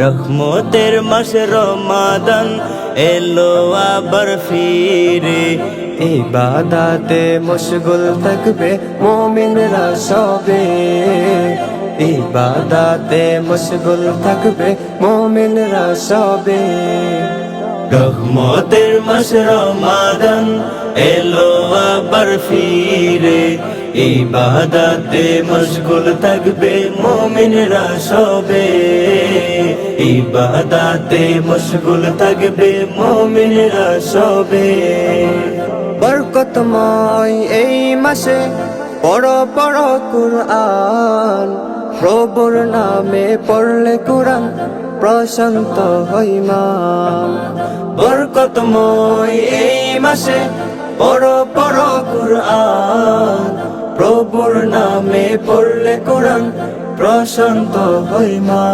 রহমতের মাস রমাদান এলো আবার ফিরে। ইবাদাতে মশগুল থাকবে মোমিনরা সবে। ইবাদাতে মশগুল থাকবে মোমিনরা সবে। রহমতের মাস রমাদান, এলো আবার ফিরে। ইবাদাতে মশগুল থাকবে মোমিনরা সবে। ইবাদাতে মশগুল থাকবে মোমিনরা সবে। বরকতময় এই মাসে পড় পড় কুরআন। প্রভুর নামে পড়লে কুরআন প্রশান্ত হইমা বরকতময় এই মাসে পড়ো পড়ো কুরআন। প্রভুর নামে পড়লে কোরআন প্রশান্ত হইমা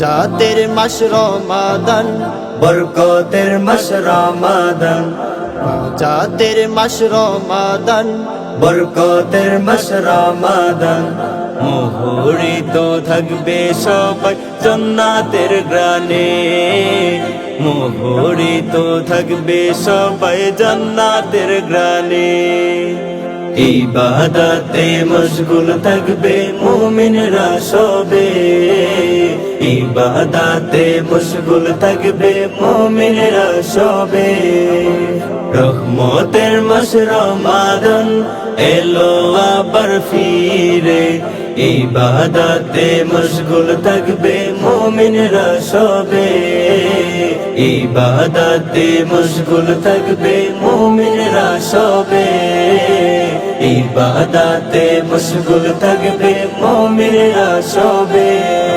জাতের মাস রমাদান। বরকতের মাস রমাদান। জাতের মাস রমাদান। বরকতের মাস রমাদান মোহরিত থাকবে সবাই জন্নাতের গ্রানে। মোহরিত থাকবে সবাই জান্নাতের গ্রানে। ইবাদাতে মশগুল থাকবে মুমিনরা সবে। ইবাদাতে মশগুল থাকবে মুমিনরা সবে। রহমতের মাস রমাদান, এলো আবার ফিরে। ইবাদাতে মশগুল থাকবে মুমিনরা সবে। ইবাদাতে মশগুল থাকবে মুমিনরা সবে। ইবাদাতে মশগুল থাকবে মুমিনরা সবে।